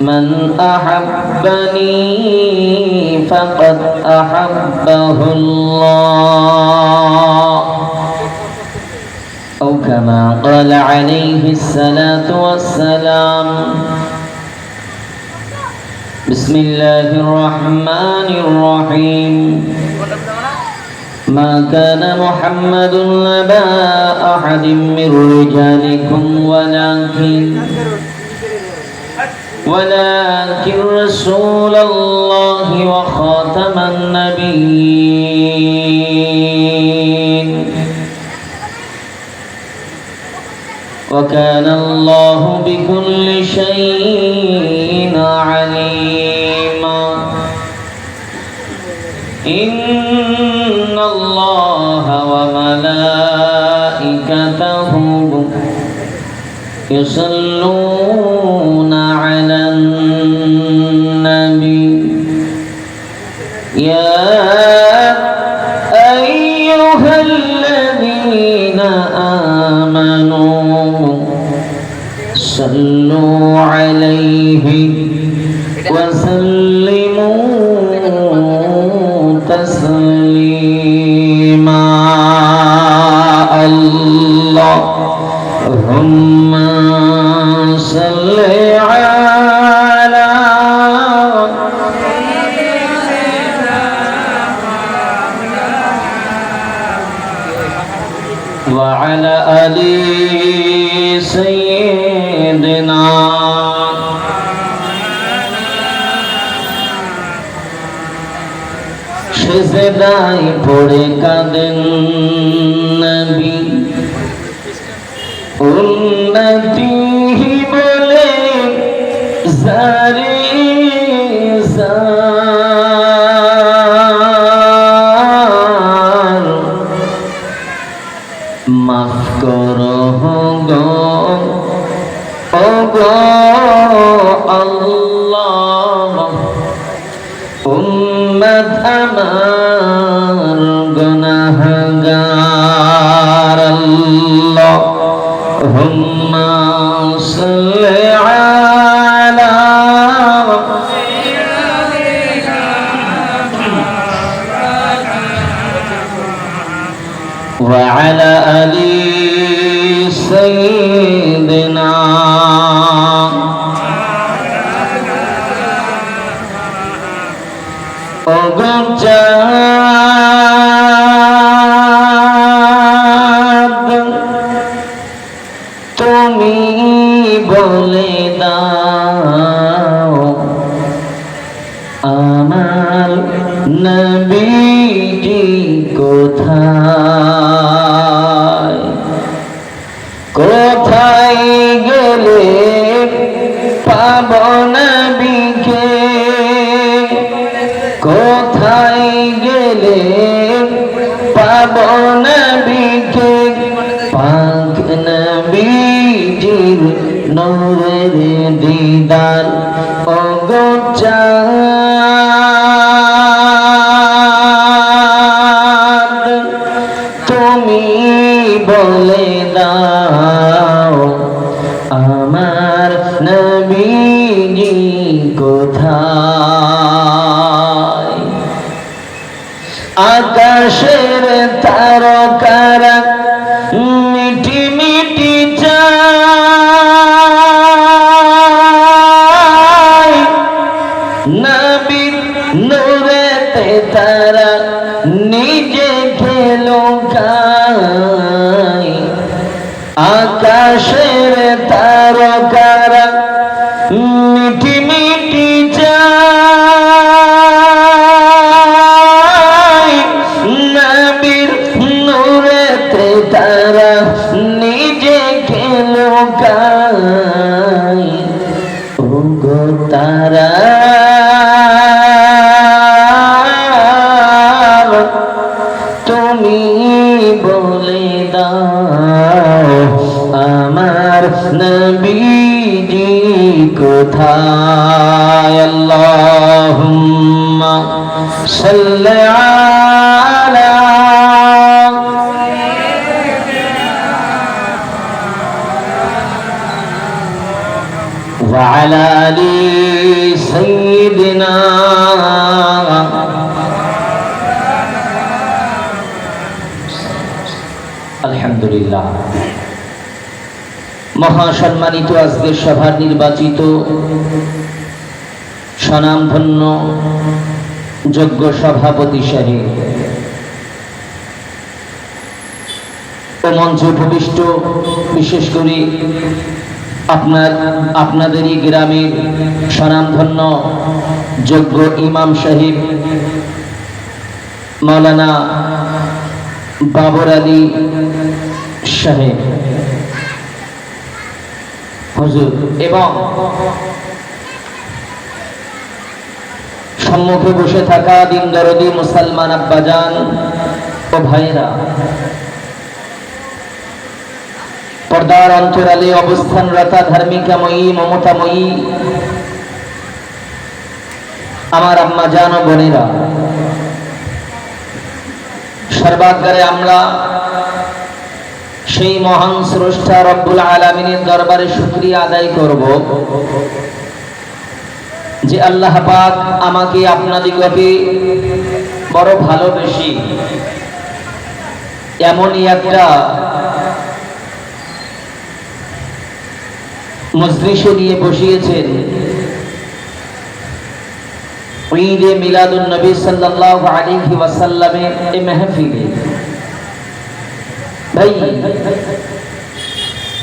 من أحبني فقد أحبه الله. أو كما قال عليه الصلاة والسلام. بسم الله الرحمن الرحيم. ما كان محمد أبا أحد من رجالكم ولكن ولكن رسول الله وخاتم النبيين. وكان الله بكل شيء عليما. إن الله وملائكته يصلون وعلى آل سيدنا أبو Com মহাসম্মানিত আজকের সভার নির্বাচিত। স্বনামধন্য যোগ্য সভাপতি সাহেব। মঞ্চ উপবিষ্ট বিশেষ করে আপনার, আপনাদেরই গ্রামের স্বনামধন্য যোগ্য ইমাম সাহেব, মাওলানা বাবর আলী সাহেব। হুজুর, এবং সম্মুখে বসে থাকা দিন দরদি মুসলমান আব্বাজান ও ভাইরা, পর্দার অন্তরালে অবস্থানরতা ধার্মিকাময়ী, মমতাময়ী, আমার আম্মা জান ও বোনেরা, সর্বাগ্রে আমরা সেই মহান স্রষ্টা রব্বুল আলমিনের দরবারে শুক্রিয়া আদায় করব যে আল্লাহ পাক আমাকে আপনাদিগকে বড় ভালোবেসি এমনই একটা মজলিসে নিয়ে বসিয়েছেন ঈদে মিলাদুন নবী সাল্লাল্লাহু আলাইহি ওয়াসাল্লামের এই মাহফিলে। ভাই।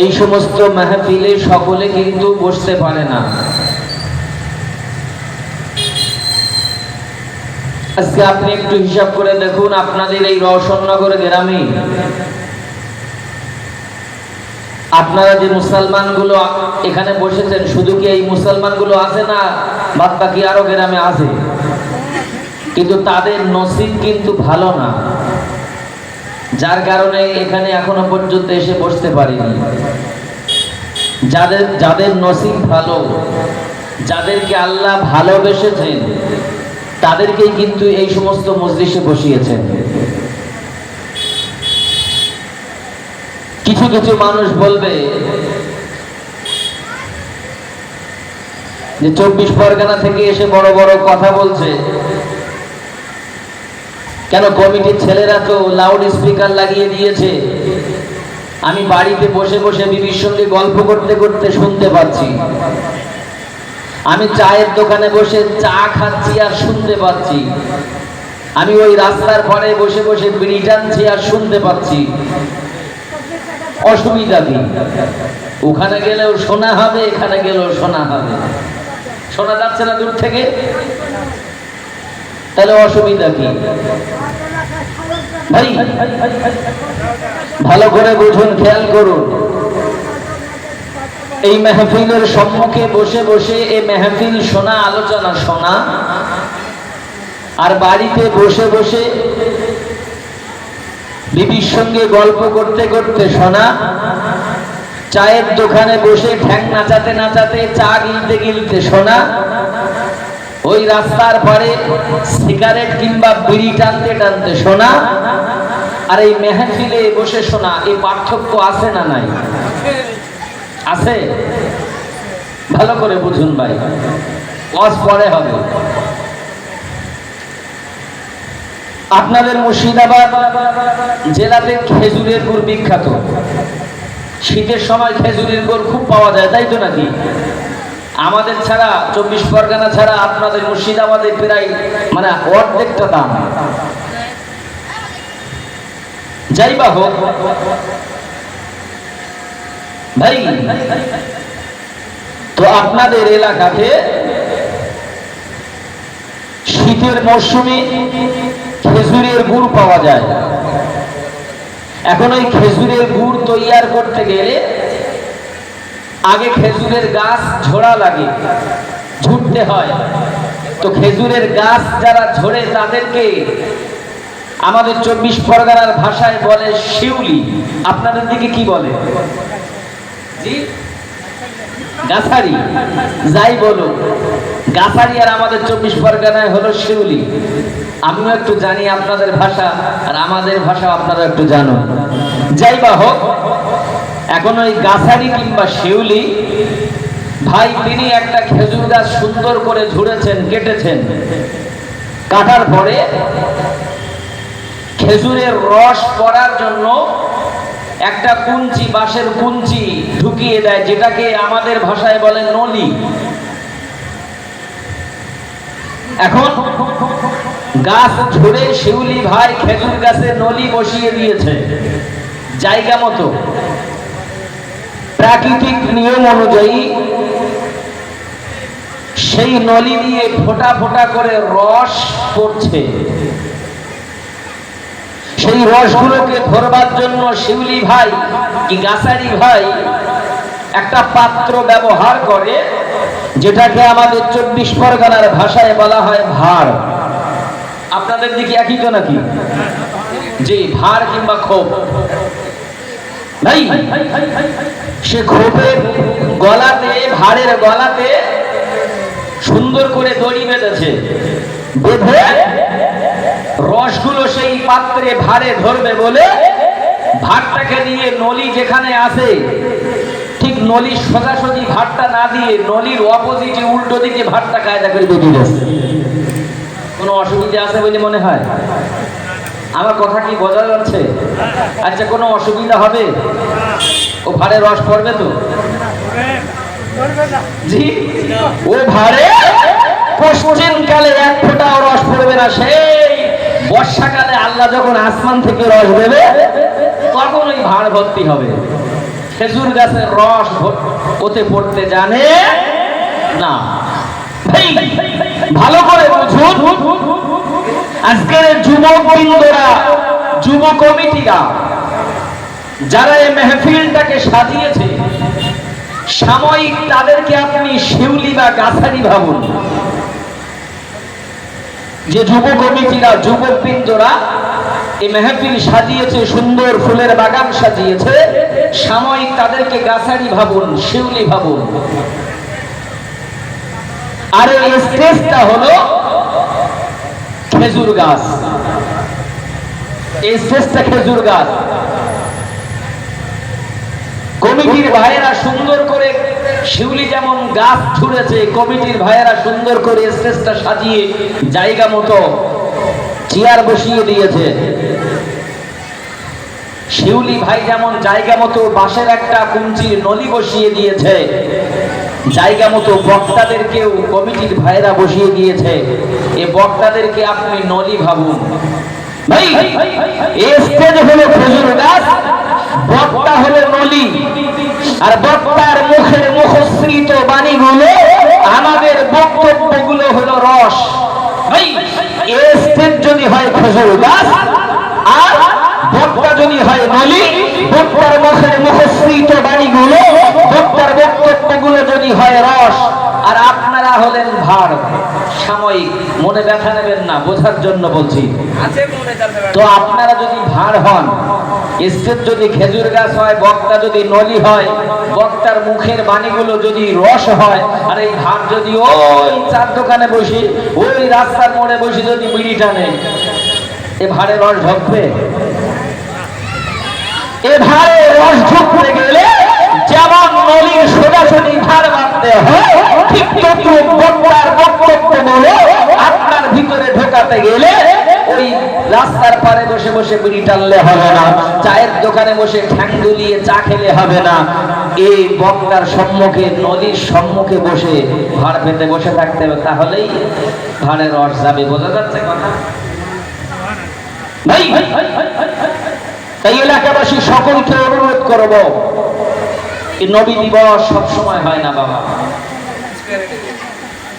এই সমস্ত মাহফিলে সকলে কিন্তু বসতে পারে না। আজকে আপনি একটু হিসাব করে দেখুন, আপনাদের এই রওশননগর গ্রামে আপনারা যে মুসলমানগুলো এখানে বসেছেন, শুধু কি এই মুসলমানগুলো আছে না বাদ বাকি আরও গ্রামে আছে? কিন্তু তাদের নসিব কিন্তু ভালো না। যার কারণে এখানে এখনও পর্যন্ত এসে বসতে পারিনি। যাদের যাদের নসিব ভালো, যাদেরকে আল্লাহ ভালোবেসেছেন, তাদেরকেই কিন্তু এই সমস্ত মসজিদে বসিয়েছেন। কিছু কিছু মানুষ বলবে যে চব্বিশ পরগনা থেকে এসে বড় বড় কথা বলছে। কেন কমিটির ছেলেরা তো লাউড স্পিকার লাগিয়ে দিয়েছে? আমি বাড়িতে বসে বসে বিবির সঙ্গে গল্প করতে করতে শুনতে পাচ্ছি। আমি চায়ের দোকানে বসে চা খাচ্ছি আর শুনতে পাচ্ছি। আমি ওই রাস্তার পরে বসে বসে বিড়ি টানছি আর শুনতে পাচ্ছি। অসুবিধা কি? ওখানে গেলেও শোনা হবে, এখানে গেলেও শোনা হবে। শোনা যাচ্ছে না দূর থেকে? তাহলে অসুবিধা কি? ভাই, ভালো করে বুঝুন, খেয়াল করুন। এই মেহফিলের সম্মুখে বসে বসে এই মেহফিল শোনা, আলোচনা শোনা, আর বাড়িতে বসে বসে বিবির সঙ্গে গল্প করতে করতে শোনা, চায়ের দোকানে বসে ঠ্যাং নাচাতে নাচাতে চা গিলতে গিলতে শোনা ওই রাস্তার পরে সিগারেট কিংবা বিড়ি টানতে টানতে শোনা, আর এই মেহফিলে বসে শোনা এই পার্থক্য আছে না নাই? আছে? ভালো করে বুঝুন ভাই, ওয়াজ পরে হবে। আপনাদের মুর্শিদাবাদ জেলাতে খেজুরের গুড় বিখ্যাত। শীতের সময় খেজুরের গুড় খুব পাওয়া যায়, তাই তো নাকি? আমাদের ছাড়া, চব্বিশ পরগনা ছাড়া আপনাদের মুর্শিদাবাদে প্রায় মানে অর্ধেকটা দাম। যাই বা হোক, ভাই, তো আপনাদের এলাকাতে শীতের মরশুমে খেজুরের গুড় পাওয়া যায়। এখন ওই খেজুরের গুড় তৈয়ার করতে গেলে আগে খেজুরের গাছ ঝোড়া লাগে ঝুটতে হয়। তো খেজুরের গাছ যারা ঝরে তাদেরকে আমাদের চব্বিশ পরগনার ভাষায় বলে শিউলি। আপনাদের দিকে কি বলে? গাছারি। যাই বলো, গাছারি আর আমাদের চব্বিশ পরগনায় হলো শিউলি। আমিও একটু জানি আপনাদের ভাষা, আর আমাদের ভাষা আপনারা একটু জানো যাই বা হোক এখন ওই গাছারি কিংবা শিউলি, ভাই, তিনি একটা খেজুর গাছ সুন্দর করে ঝুড়েছেন, কেটেছেন। কাটার পরে খেজুরের রস পড়ার জন্য একটা কুঞ্চি, বাঁশের কুঞ্চি ঢুকিয়ে দেয়, যেটাকে আমাদের ভাষায় বলে নলি। এখন গাছ ঝরে শিউলি ভাই খেজুর গাছে নলি বসিয়ে দিয়েছে, জায়গা মতো। প্রাকৃতিক নিয়ম অনুযায়ী সেই নলি দিয়ে ফোঁটা ফোঁটা করে রস পড়ছে। সেই রসগুলোকে ধরবার জন্য শিউলি ভাই কি গাছারি ভাই একটা পাত্র ব্যবহার করে, যেটাকে আমাদের চব্বিশ পরগনার ভাষায় বলা হয় ভার। আপনাদের দিকে একই তো নাকি? যে ভার কিংবা ক্ষোভ। ভাই সে ক্ষোভের গলাতে ভারের গলাতে সুন্দর করে দড়ি বেঁধেছে। বেঁধে রসগুলো সেই পাত্রে ভারে ধরবে বলে ভাতটাকে দিয়ে নলি যেখানে আছে, ঠিক নলির সোজাসুজি ভাতটা না দিয়ে নলির অপোজিটে উল্টো দিকে ভাতটা কায়দা করে গেছে কোনো অসুবিধা আছে বলে মনে হয়? আমার কথা কি বোঝা যাচ্ছে? আচ্ছা কোনো অসুবিধা হবে? ও ভাড়ে রস পড়বে তো? জি। ও ভাড়ে? পশ্চিম কালে এক ফোঁটাও রস পড়বে না। সেই বর্ষাকালে আল্লাহ যখন আসমান থেকে রস দেবে তখন ওই ভাড় ভর্তি হবে। খেজুর গাছের রস ওতে পড়তে জানে? না। ভালো করে বুঝুন। আজকের যুবক বৃন্দরা যুব কমিটিরা, যারা এই মেহফিলটাকে সাজিয়েছে, সাময়িক তাদেরকে আপনি শিউলি বা গাছারি ভাবুন। যে যুব কমিটিরা, যুবক বৃন্দরা এই মেহফিল সাজিয়েছে, সুন্দর ফুলের বাগান সাজিয়েছে, সাময়িক তাদেরকে গাছারি ভাবুন, শিউলি ভাবুন। আর এই স্টেজটা হলো খেজুর গাছ। এই স্টেজটা খেজুর গাছ। কমিটির ভাইয়েরা সুন্দর করে শিউলি যেমন গাছ ছুঁড়েছে, কমিটির ভাইয়েরা সুন্দর করে স্টেজটা সাজিয়ে জায়গা মতো চেয়ার বসিয়ে দিয়েছে। শিউলি ভাই যেমন জায়গা মতো বাঁশের একটা কুঞ্চির নলি বসিয়ে দিয়েছে। জায়গা মতো বক্তাদেরকেও কমিটির ভাইয়েরা বসিয়ে দিয়েছে। এ বক্তাদেরকে আপনি নলি ভাবুন। রস। ভাই হয় খেজুর গাছ আর বক্তা যদি হয় নলি, বক্তার মুখের মুখশ্রিত বাণীগুলো বক্তার বক্তব্যগুলো যদি হয় রস আর আপনারা হলেন ভার সাময়িক মনে ব্যথা নেবেন না বোঝার জন্য বলছি। তো আপনারা যদি ভার হন স্টেজ যদি খেজুর গাছ হয় বক্তা যদি নলি হয় বক্তার মুখের বাণীগুলো যদি রস হয় আর এই ভার যদি ওই চার দোকানে বসি ওই রাস্তার মোড়ে বসি যদি বিড়ি টানে এ ভারে রস ঢকবে? এ ভারে রস ঢুকতে গেলে যেমন নলির সোজাসুজি ভার বাঁধতে হয় ঠিক তদ্রুপ বক্তার বক্তব্য বলে আপনার ভিতরে গেলে ওই রাস্তার পারে বসে বসে বিড়ি টানলে হবে না, চায়ের দোকানে বসে ঠ্যাং দুলিয়ে চা খেলে হবে না। এই বক্তার সম্মুখে, নদীর সম্মুখে বসে ভাড় পেতে বসে থাকতে হবে, তাহলেই ভাড়ের রস যাবে। বোঝা যাচ্ছে কথা? এই এলাকাবাসী সকলকে অনুরোধ করব নবী দিবস সব সময় হয় না বাবা।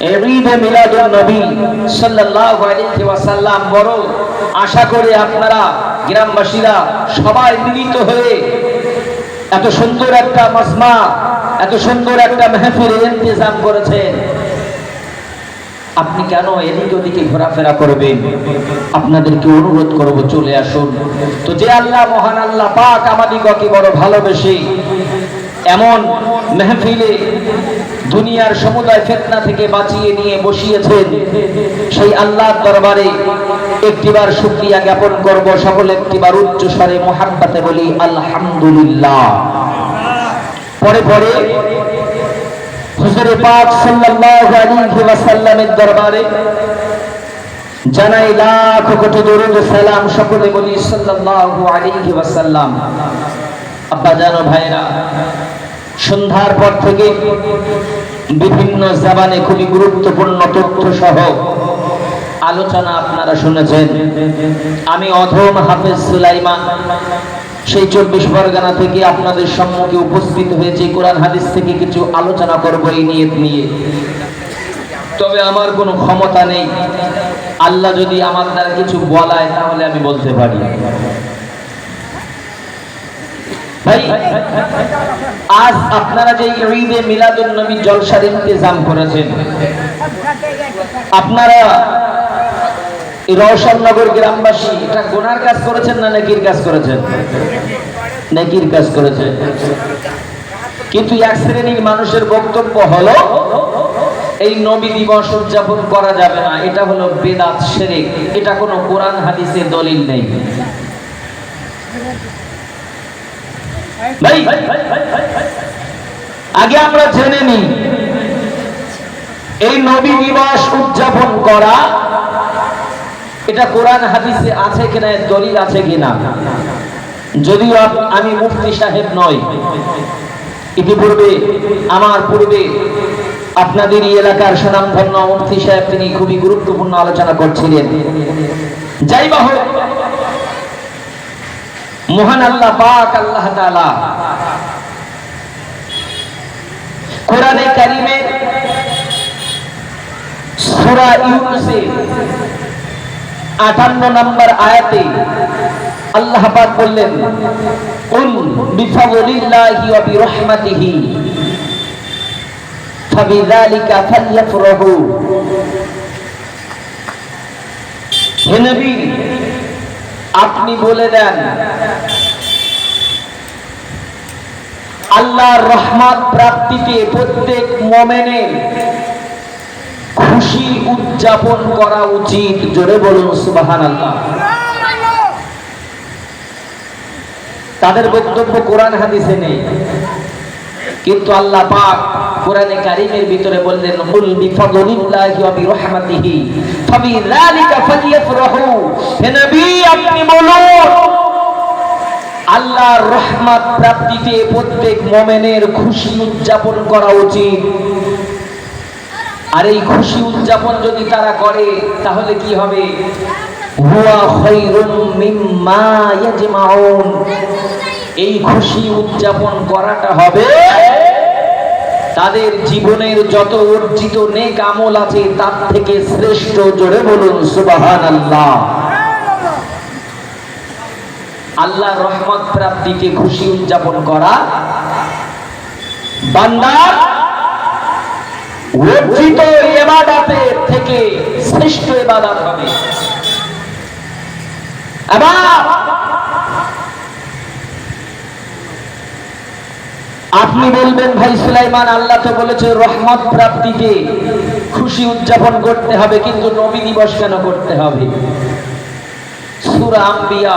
এত সুন্দর একটা করেছেন। আপনি কেন এদিক ওদিকে ঘোরাফেরা করবেন? আপনাদেরকে অনুরোধ করব, চলে আসুন। তো যে আল্লাহ, মহান আল্লাহ পাক আমাদিগকে বড় ভালোবেসে এমন মেহফিলে দুনিয়ার সমুদায় ফেতনা থেকে বাঁচিয়ে নিয়ে বসিয়েছেন সেই আল্লাহর দরবারে একটিবার শুকরিয়া জ্ঞাপন করব, সকলে একটিবার উচ্চ স্বরে মোহাব্বতে বলি, আলহামদুলিল্লাহ। পরে পরে হুজুরে পাক সাল্লাল্লাহু আলাইহি ওয়াসাল্লামের দরবারে জানাই লাখ কোটি দরুদ সালাম, সকলে বলি, সাল্লাল্লাহু আলাইহি ওয়াসাল্লাম। আব্বা জানো ভাইরা সন্ধ্যার পর থেকে বিভিন্ন জাবানে খুবই গুরুত্বপূর্ণ তথ্য সহ আলোচনা আপনারা শুনেছেন। আমি অধম হাফেজ সুলাইমান সেই চব্বিশ পরগনা থেকে আপনাদের সম্মুখে উপস্থিত হয়েছে। কোরআন হাদিস থেকে কিছু আলোচনা করব এই নিয়ত নিয়ে। তবে আমার কোনো ক্ষমতা নেই। আল্লাহ যদি আমার দ্বারা কিছু বলায়, তাহলে আমি বলতে পারি। ভাই, আজ আপনারা যে ঈদে মিলাদুন নবী জলসার ইন্তজাম করেছেন, আপনারা রওশননগর গ্রামবাসী, এটা গোনার কাজ করেছেন না নেকির কাজ করেছেন? নেকির কাজ করেছেন। কিন্তু এক শ্রেণির মানুষের বক্তব্য হলো, এই নবী দিবস উদযাপন করা যাবে না, এটা হলো বেদাত শেরেক, এটা কোনো কোরআন হাদিসের দলিল নেই। আগে আমরা জেনে নিই, এই নবী দিবস উদযাপন করা, এটা কোরআন হাদিসে আছে কিনা দলিল আছে কিনা? যদিও আমি মুফতি সাহেব নই, ইতিপূর্বে, আমার পূর্বে, আপনাদের এই এলাকার সুনামধন্য মুফতি সাহেব তিনি খুবই গুরুত্বপূর্ণ আলোচনা করছিলেন। যাই বা হোক মহান আল্লাহ, পাক আল্লাহ তাআলা। কোরআনে কারিমের সূরা ইউনূসের 58 নম্বর আয়াতে আল্লাহ পাক বললেন কুল বিফাদলিল্লাহি ওয়া বিরহমাতিহি, ফাবিযালিকা ফালইফরাহু হে নবী, আপনি বলে দেন আল্লাহর রহমত প্রাপ্তিতে প্রত্যেক মোমেনের খুশি উদযাপন করা উচিত। জোরে বলুন সুবাহান আল্লাহ তাদের বক্তব্য কোরআন হাদিসে নেই। কিন্তু আল্লাহ পাক কোরআনে কারিমের ভিতরে বললেন, কুল বিফাদলিল্লাহি ওয়া বিরহমাতিহি ফাবিযালিকা ফালইফরাহু হে নবী, আপনি বলুন আল্লাহর রহমত প্রাপ্তিতে প্রত্যেক মোমেনের খুশি উদযাপন করা উচিত। আর এই খুশি উদযাপন যদি তারা করে, তাহলে কি হবে? হুয়া খায়রুম মিম্মা ইয়াজমাউন। এই খুশি উদযাপন করাটা হবে তাদের জীবনের যত অর্জিত নেক আমল আছে, তার থেকে শ্রেষ্ঠ জোরে বলুন, সুবহানাল্লাহ। আল্লাহর রহমত প্রাপ্তিকে খুশি উদযাপন করা। বান্দার অর্জিত ইবাদতের থেকে শ্রেষ্ঠ ইবাদত হবে। আবার আপনি বলবেন, ভাই সুলাইমান, আল্লাহ তো বলেছে রহমত প্রাপ্তিকে খুশি উদযাপন করতে হবে, কিন্তু নবী দিবস কেন করতে হবে? সূরা আম্বিয়া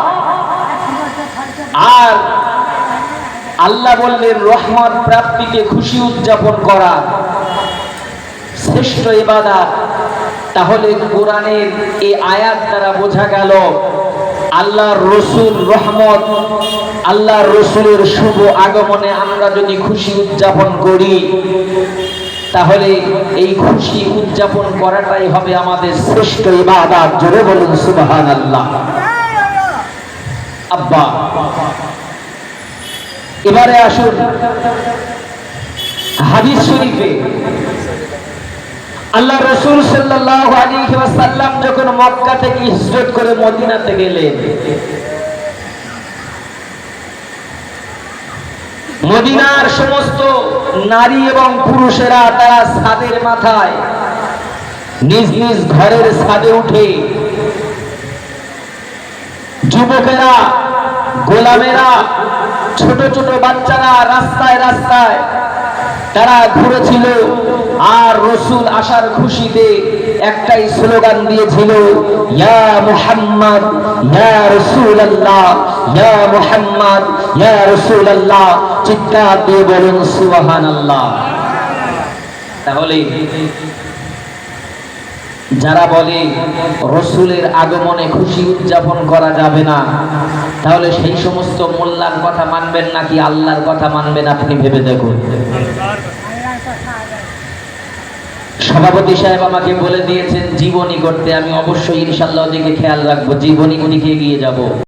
আর আল্লাহ বললেন, রহমত প্রাপ্তিকে খুশি উদযাপন করা শ্রেষ্ঠ ইবাদত। তাহলে কোরআনের এই আয়াত দ্বারা বোঝা গেল, আল্লাহর রসুল রহমত, আল্লাহর রসুলের শুভ আগমনে আমরা যদি খুশি উদযাপন করি, তাহলে এই খুশি উদযাপন করাটাই হবে আমাদের শ্রেষ্ঠ ইবাদত। জোরে বলুন, সুবহানাল্লাহ। আব্বা এবারে আসুন। হাদিস শরীফে আল্লাহ রসুল ওয়াসাল্লাম যখন মক্কা থেকে হিজরত করে মদিনাতে গেলেন, মদিনার সমস্ত নারী এবং পুরুষেরা তারা ছাদের মাথায় নিজ নিজ ঘরের ছাদে উঠে যুবকেরা, গোলামেরা ছোট ছোট বাচ্চারা রাস্তায় রাস্তায় তারা ঘুরেছিল আর রসুল আসার খুশিতে একটাই স্লোগান দিয়েছিল, ইয়া মুহাম্মদ, ইয়া রসুল আল্লাহ ইয়া মুহাম্মদ, ইয়া রসুল আল্লাহ চিৎকার দিয়ে বলুন সুবহান আল্লাহ তাহলে যারা বলে রসুলের আগমনে খুশি উদযাপন করা যাবে না, তাহলে সেই সমস্ত মোল্লার কথা মানবেন নাকি আল্লাহর কথা মানবেন আপনি ভেবে দেখুন। সভাপতি সাহেব আমাকে বলে দিয়েছেন, জীবনী করতে আমি অবশ্যই ইনশাল্লাহ দিকে খেয়াল রাখব, জীবনী দিকে এগিয়ে যাব।